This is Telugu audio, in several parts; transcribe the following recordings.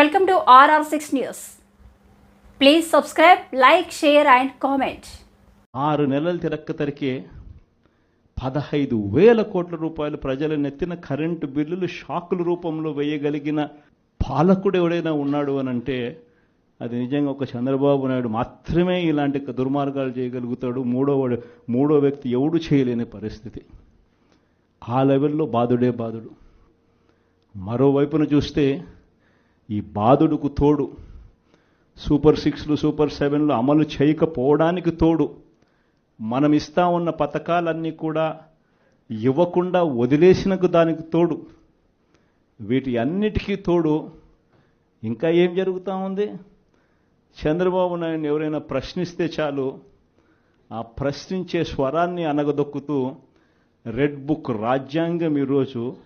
Welcome to RR six news please subscribe like share and comment ఆరు నెలలు తిరక్కతరికే పదహైదు వేల కోట్ల రూపాయలు ప్రజల నెత్తిన కరెంటు బిల్లులు షాకుల రూపంలో వేయగలిగిన పాలకుడు ఎవడైనా ఉన్నాడు అని అంటే అది నిజంగా ఒక చంద్రబాబు నాయుడు మాత్రమే ఇలాంటి దుర్మార్గాలు చేయగలుగుతాడు. మూడో మూడో వ్యక్తి ఎవడు చేయలేని పరిస్థితి. ఆ లెవెల్లో బాధుడే బాధుడు. మరోవైపున చూస్తే ఈ బాధుడుకు తోడు. సూపర్ సిక్స్లు సూపర్ సెవెన్లు అమలు చేయకపోవడానికి తోడు. మనం ఇస్తా ఉన్న పథకాలన్నీ కూడా ఇవ్వకుండా వదిలేసినకు దానికి తోడు. వీటి అన్నిటికీ తోడు. ఇంకా ఏం జరుగుతూ ఉంది? చంద్రబాబు నాయుడు ఎవరైనా ప్రశ్నిస్తే చాలు. ఆ ప్రశ్నించే స్వరాన్ని అనగదొక్కుతూ రెడ్ బుక్ రాజ్యాంగం ఈరోజు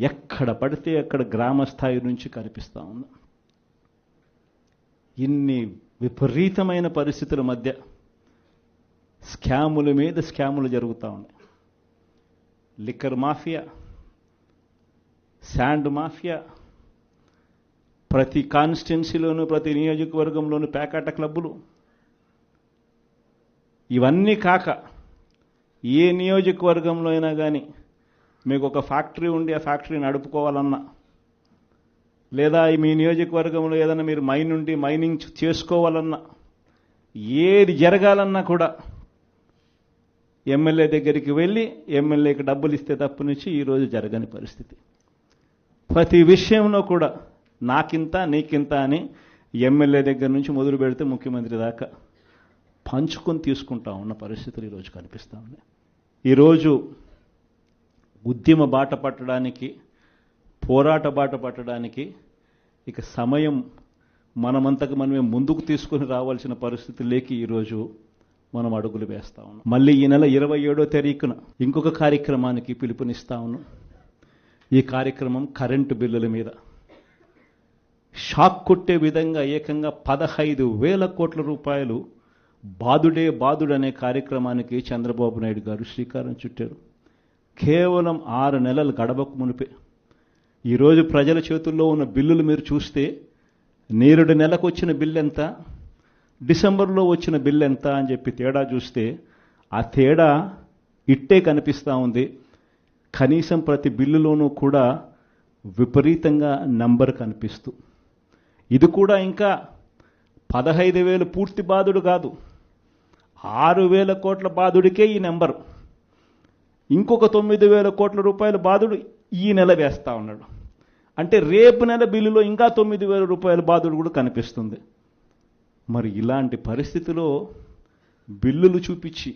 ఎక్కడ పడితే అక్కడ గ్రామ స్థాయి నుంచి కనిపిస్తూ ఉంది. ఇన్ని విపరీతమైన పరిస్థితుల మధ్య స్కాముల మీద స్కాములు జరుగుతూ ఉన్నాయి. లిక్కర్ మాఫియా శాండ్ మాఫియా ప్రతి కాన్స్టిట్యున్సీలోనూ ప్రతి నియోజకవర్గంలోనూ పేకాట క్లబ్బులు. ఇవన్నీ కాక ఏ నియోజకవర్గంలో అయినా కానీ మీకు ఒక ఫ్యాక్టరీ ఉండి ఆ ఫ్యాక్టరీ నడుపుకోవాలన్నా. లేదా ఈ మీ నియోజకవర్గంలో ఏదైనా మీరు మైన్ ఉండి మైనింగ్ చేసుకోవాలన్నా. ఏది జరగాలన్నా కూడా ఎమ్మెల్యే దగ్గరికి వెళ్ళి ఎమ్మెల్యేకి డబ్బులు ఇస్తే తప్పు నుంచి ఈరోజు జరగని పరిస్థితి. ప్రతి విషయంలో కూడా నాకింత నీకింత అని ఎమ్మెల్యే దగ్గర నుంచి మొదలు పెడితే ముఖ్యమంత్రి దాకా పంచుకొని తీసుకుంటా ఉన్న పరిస్థితులు ఈరోజు కనిపిస్తూ ఉన్నాయి. ఈరోజు ఉద్యమ బాట పట్టడానికి పోరాట బాట పట్టడానికి ఇక సమయం మనమంతకు మనమే ముందుకు తీసుకొని రావాల్సిన పరిస్థితి లేకి ఈరోజు మనం అడుగులు వేస్తా ఉన్నాం. మళ్ళీ ఈ నెల ఇరవై ఏడో తారీఖున ఇంకొక కార్యక్రమానికి పిలుపునిస్తా ఉన్నాం. ఈ కార్యక్రమం కరెంటు బిల్లుల మీద. షాక్ కొట్టే విధంగా ఏకంగా పదహైదు వేల కోట్ల రూపాయలు బాదుడే బాదుడు అనే కార్యక్రమానికి చంద్రబాబు నాయుడు గారు శ్రీకారం చుట్టారు. కేవలం ఆరు నెలలు గడవకు మునిపే. ఈరోజు ప్రజల చేతుల్లో ఉన్న బిల్లులు మీరు చూస్తే నేరుడు నెలకు వచ్చిన బిల్లు ఎంత? డిసెంబర్లో వచ్చిన బిల్లు ఎంత అని చెప్పి తేడా చూస్తే ఆ తేడా ఇట్టే కనిపిస్తూ ఉంది. కనీసం ప్రతి బిల్లులోనూ కూడా విపరీతంగా నంబర్ కనిపిస్తూ. ఇది కూడా ఇంకా పదహైదు వేలు పూర్తి బాధుడు కాదు. ఆరు వేల కోట్ల బాధుడికే ఈ నెంబరు. ఇంకొక తొమ్మిది వేల కోట్ల రూపాయల బాధుడు ఈ నెల వేస్తూ ఉన్నాడు. అంటే రేపు నెల బిల్లులో ఇంకా తొమ్మిది వేల రూపాయల బాధుడు కూడా కనిపిస్తుంది. మరి ఇలాంటి పరిస్థితిలో బిల్లులు చూపించి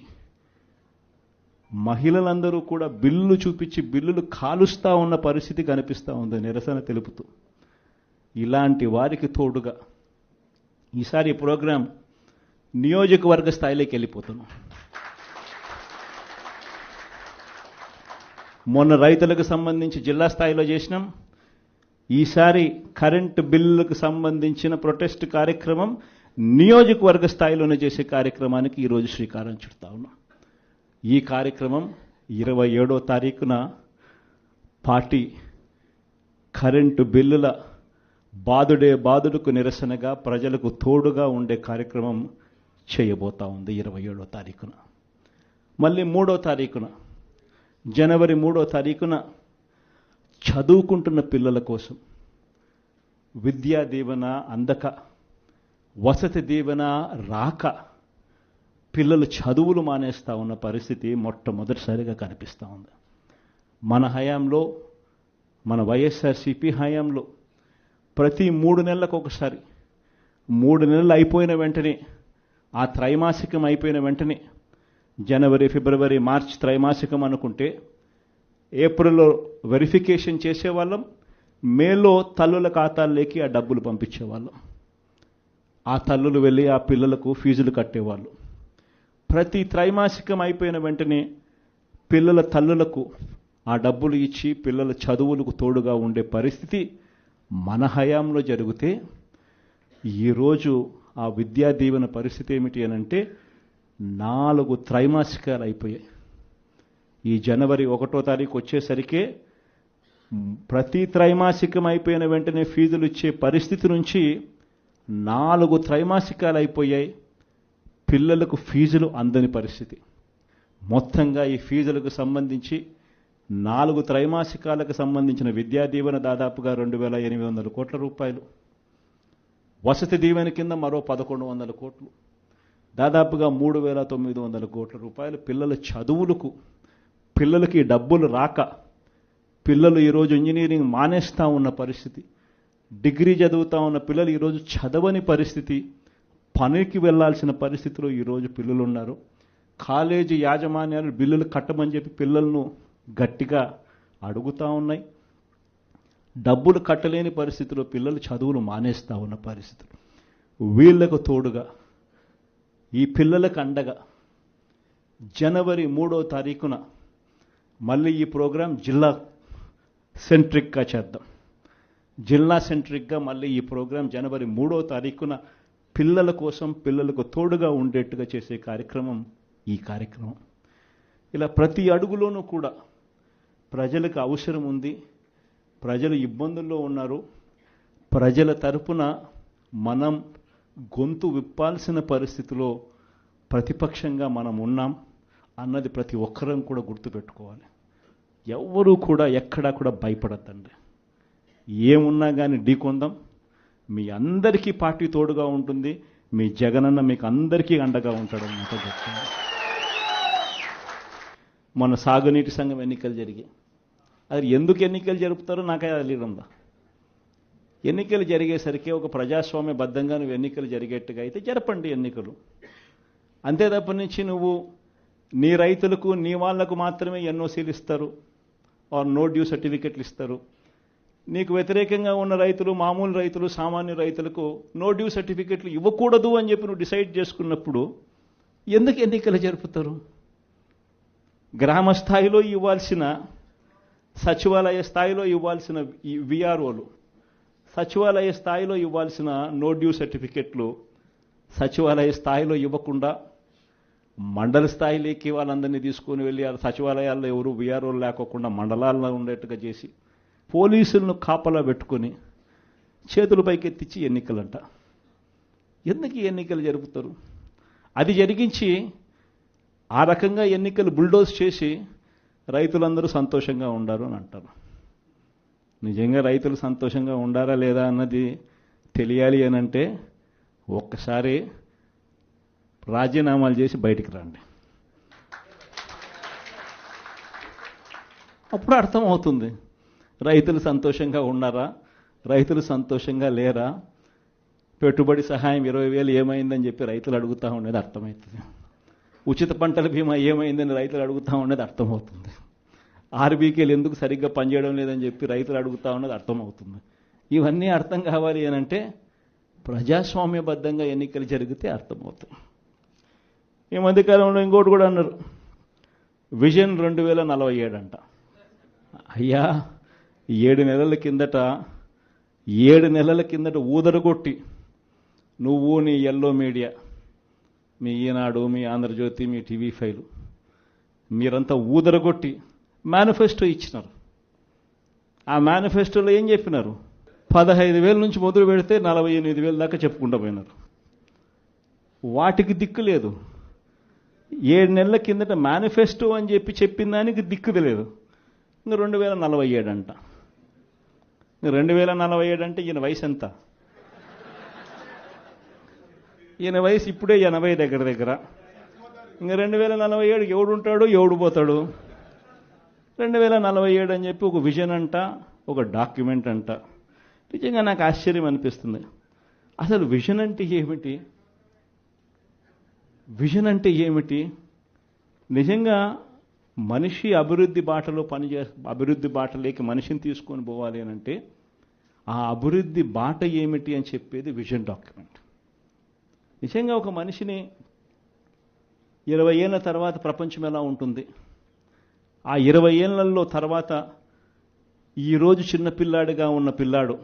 మహిళలందరూ కూడా బిల్లులు చూపించి బిల్లులు కాలుస్తూ ఉన్న పరిస్థితి కనిపిస్తూ ఉంది నిరసన తెలుపుతూ. ఇలాంటి వారికి తోడుగా ఈసారి ప్రోగ్రాం నియోజకవర్గ స్థాయిలోకి వెళ్ళిపోతున్నాం. మొన్న రైతులకు సంబంధించి జిల్లా స్థాయిలో చేసినాం. ఈసారి కరెంటు బిల్లులకు సంబంధించిన ప్రొటెస్ట్ కార్యక్రమం నియోజకవర్గ స్థాయిలోనే చేసే కార్యక్రమానికి ఈరోజు శ్రీకారం చుడతా ఉన్నాం. ఈ కార్యక్రమం ఇరవై ఏడో తారీఖున పార్టీ కరెంటు బిల్లుల బాదుడే బాదుడుకు నిరసనగా ప్రజలకు తోడుగా ఉండే కార్యక్రమం చేయబోతా ఉంది ఇరవై ఏడో తారీఖున. మళ్ళీ మూడో తారీఖున జనవరి మూడో తారీఖున చదువుకుంటున్న పిల్లల కోసం విద్యా దీవెన అందక వసతి దీవెన రాక పిల్లలు చదువులు మానేస్తూ ఉన్న పరిస్థితి మొట్టమొదటిసారిగా కనిపిస్తూ ఉంది. మన హయాంలో మన వైఎస్ఆర్సిపి హయాంలో ప్రతి మూడు నెలలకు ఒకసారి మూడు నెలలు అయిపోయిన వెంటనే ఆ త్రైమాసికం అయిపోయిన వెంటనే జనవరి ఫిబ్రవరి మార్చ్ త్రైమాసికం అనుకుంటే ఏప్రిల్లో వెరిఫికేషన్ చేసేవాళ్ళం మేలో తల్లుల ఖాతాల్లోకి ఆ డబ్బులు పంపించేవాళ్ళం. ఆ తల్లులు వెళ్ళి ఆ పిల్లలకు ఫీజులు కట్టేవాళ్ళు. ప్రతి త్రైమాసికం అయిపోయిన వెంటనే పిల్లల తల్లులకు ఆ డబ్బులు ఇచ్చి పిల్లల చదువులకు తోడుగా ఉండే పరిస్థితి మన హయాంలో జరిగితే ఈరోజు ఆ విద్యా దీవెన పరిస్థితి ఏమిటి అని అంటే నాలుగు త్రైమాసికాలు అయిపోయాయి. ఈ జనవరి ఒకటో తారీఖు వచ్చేసరికే ప్రతి త్రైమాసికం అయిపోయిన వెంటనే ఫీజులు ఇచ్చే పరిస్థితి నుంచి నాలుగు త్రైమాసికాలు అయిపోయాయి. పిల్లలకు ఫీజులు అందని పరిస్థితి. మొత్తంగా ఈ ఫీజులకు సంబంధించి నాలుగు త్రైమాసికాలకు సంబంధించిన విద్యా దీవెన దాదాపుగా రెండు వేల ఎనిమిది వందల కోట్ల రూపాయలు. వసతి దీవెన కింద మరో పదకొండు వందల కోట్లు. దాదాపుగా మూడు వేల తొమ్మిది వందల కోట్ల రూపాయలు పిల్లల చదువులకు పిల్లలకి డబ్బులు రాక పిల్లలు ఈరోజు ఇంజనీరింగ్ మానేస్తూ ఉన్న పరిస్థితి డిగ్రీ చదువుతూ ఉన్న పిల్లలు ఈరోజు చదవని పరిస్థితి పనికి వెళ్ళాల్సిన పరిస్థితిలో ఈరోజు పిల్లలు ఉన్నారు కాలేజీ యాజమాన్యాలు బిల్లులు కట్టమని చెప్పి పిల్లలను గట్టిగా అడుగుతూ ఉన్నాయి. డబ్బులు కట్టలేని పరిస్థితిలో పిల్లలు చదువులు మానేస్తూ ఉన్న పరిస్థితులు. వీళ్ళకు తోడుగా ఈ పిల్లలకు అండగా జనవరి మూడో తారీఖున మళ్ళీ ఈ ప్రోగ్రాం జిల్లా సెంట్రిక్గా చేద్దాం. జిల్లా సెంట్రిక్గా మళ్ళీ ఈ ప్రోగ్రాం జనవరి మూడో తారీఖున పిల్లల కోసం పిల్లలకు తోడుగా ఉండేట్టుగా చేసే కార్యక్రమం ఈ కార్యక్రమం. ఇలా ప్రతి అడుగులోనూ కూడా ప్రజలకు అవసరం ఉంది. ప్రజలు ఇబ్బందుల్లో ఉన్నారు. ప్రజల తరపున మనం గొంతు విప్పాల్సిన పరిస్థితిలో ప్రతిపక్షంగా మనం ఉన్నాం అన్నది ప్రతి ఒక్కరం కూడా గుర్తుపెట్టుకోవాలి. ఎవ్వరూ కూడా ఎక్కడా కూడా భయపడద్దండి. ఏమున్నా కానీ ఢీకొందాం మీ అందరికీ పార్టీ తోడుగా ఉంటుంది. మీ జగనన్న మీకు అందరికీ అండగా ఉంటాడు అన్నమాట చెప్తాను మొన్న సాగునీటి సంఘం ఎన్నికలు జరిగాయి. అది ఎందుకు ఎన్నికలు జరుపుతారో నాకే తెలియదుందా ఎన్నికలు జరిగేసరికి ఒక ప్రజాస్వామ్యబద్ధంగా నువ్వు ఎన్నికలు జరిగేట్టుగా అయితే జరపండి ఎన్నికలు. అంతే తప్ప నుంచి నువ్వు నీ రైతులకు నీ వాళ్ళకు మాత్రమే ఎన్ఓసీలు ఇస్తారు. ఆర్ నో డ్యూ సర్టిఫికెట్లు ఇస్తారు. నీకు వ్యతిరేకంగా ఉన్న రైతులు మామూలు రైతులు సామాన్య రైతులకు నో డ్యూ సర్టిఫికెట్లు ఇవ్వకూడదు అని చెప్పి నువ్వు డిసైడ్ చేసుకున్నప్పుడు ఎందుకు ఎన్నికలు జరుపుతారు? గ్రామ స్థాయిలో ఇవ్వాల్సిన సచివాలయ స్థాయిలో ఇవ్వాల్సిన విఆర్ఓలు సచివాలయ స్థాయిలో ఇవ్వాల్సిన నో డ్యూ సర్టిఫికెట్లు సచివాలయ స్థాయిలో ఇవ్వకుండా మండల స్థాయిలోకి వాళ్ళందరినీ తీసుకొని వెళ్ళి ఆ సచివాలయాల్లో ఎవరు విఆర్ఓలు లేకోకుండా మండలాల్లో ఉండేట్టుగా చేసి పోలీసులను కాపలా పెట్టుకొని చేతుల పైకెత్తిచ్చి ఎన్నికలంట. ఎందుకు ఎన్నికలు జరుపుతారు? అది జరిగించి ఆ రకంగా ఎన్నికలు బుల్డోజ్ చేసి రైతులందరూ సంతోషంగా ఉండారు అని అంటారు. నిజంగా రైతులు సంతోషంగా ఉండారా లేదా అన్నది తెలియాలి అని అంటే ఒక్కసారి రాజీనామాలు చేసి బయటికి రండి. అప్పుడు అర్థమవుతుంది. రైతులు సంతోషంగా ఉన్నారా? రైతులు సంతోషంగా లేరా? పెట్టుబడి సహాయం ఇరవై వేలు ఏమైందని చెప్పి రైతులు అడుగుతూ ఉండేది అర్థమవుతుంది. ఉచిత పంటల బీమా ఏమైందని రైతులు అడుగుతూ ఉండేది అర్థమవుతుంది. ఆర్బీకేలు ఎందుకు సరిగ్గా పనిచేయడం లేదని చెప్పి రైతులు అడుగుతా ఉన్నది అర్థమవుతుంది. ఇవన్నీ అర్థం కావాలి అని అంటే ప్రజాస్వామ్యబద్ధంగా ఎన్నికలు జరిగితే అర్థమవుతుంది. ఈ మధ్యకాలంలో ఇంకోటి కూడా అన్నారు. విజన్ రెండు వేల నలభై ఏడు అంట. అయ్యా ఏడు నెలల కిందట ఏడు నెలల కిందట ఊదరగొట్టి నువ్వు నీ ఎల్లో మీడియా మీ ఈనాడు మీ ఆంధ్రజ్యోతి మీ టీవీ ఫైవ్ మీరంతా ఊదరగొట్టి మేనిఫెస్టో ఇచ్చినారు. ఆ మేనిఫెస్టోలో ఏం చెప్పినారు? పదహైదు వేల నుంచి మొదలు పెడితే నలభై ఎనిమిది వేల దాకా చెప్పుకుంటూ పోయినారు. వాటికి దిక్కు లేదు. ఏడు నెలల కిందట మేనిఫెస్టో అని చెప్పి చెప్పిన దానికి దిక్కు లేదు ఇంకా రెండు వేల నలభై ఏడు అంట. రెండు వేల నలభై ఏడు అంటే ఈయన వయసు ఎంత? ఈయన వయసు ఇప్పుడే ఎనభై దగ్గర దగ్గర. ఇంకా రెండు వేల నలభై ఏడు ఎవడుంటాడు ఎవడు పోతాడు? రెండు వేల నలభై ఏడు అని చెప్పి ఒక విజన్ అంట ఒక డాక్యుమెంట్ అంట. నిజంగా నాకు ఆశ్చర్యం అనిపిస్తుంది. అసలు విజన్ అంటే ఏమిటి? విజన్ అంటే ఏమిటి? నిజంగా మనిషి అభివృద్ధి బాటలో పనిచే అభివృద్ధి బాటలోకి మనిషిని తీసుకొని పోవాలి అని అంటే ఆ అభివృద్ధి బాట ఏమిటి అని చెప్పేది విజన్ డాక్యుమెంట్. నిజంగా ఒక మనిషిని ఇరవై ఏళ్ళ తర్వాత ప్రపంచం ఎలా ఉంటుంది? ఆ ఇరవై ఏళ్ళలో తర్వాత ఈరోజు చిన్న పిల్లాడిగా ఉన్న పిల్లాడు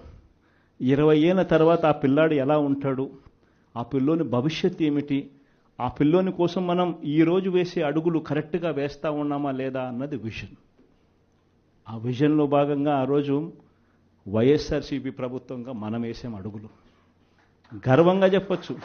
ఇరవై ఏళ్ళ తర్వాత ఆ పిల్లాడు ఎలా ఉంటాడు? ఆ పిల్లోని భవిష్యత్ ఏమిటి? ఆ పిల్లోని కోసం మనం ఈరోజు వేసే అడుగులు కరెక్ట్గా వేస్తూ ఉన్నామా లేదా అన్నది విజన్. ఆ విజన్లో భాగంగా ఆ రోజు వైఎస్ఆర్సీపీ ప్రభుత్వంగా మనం వేసాం అడుగులు. గర్వంగా చెప్పచ్చు.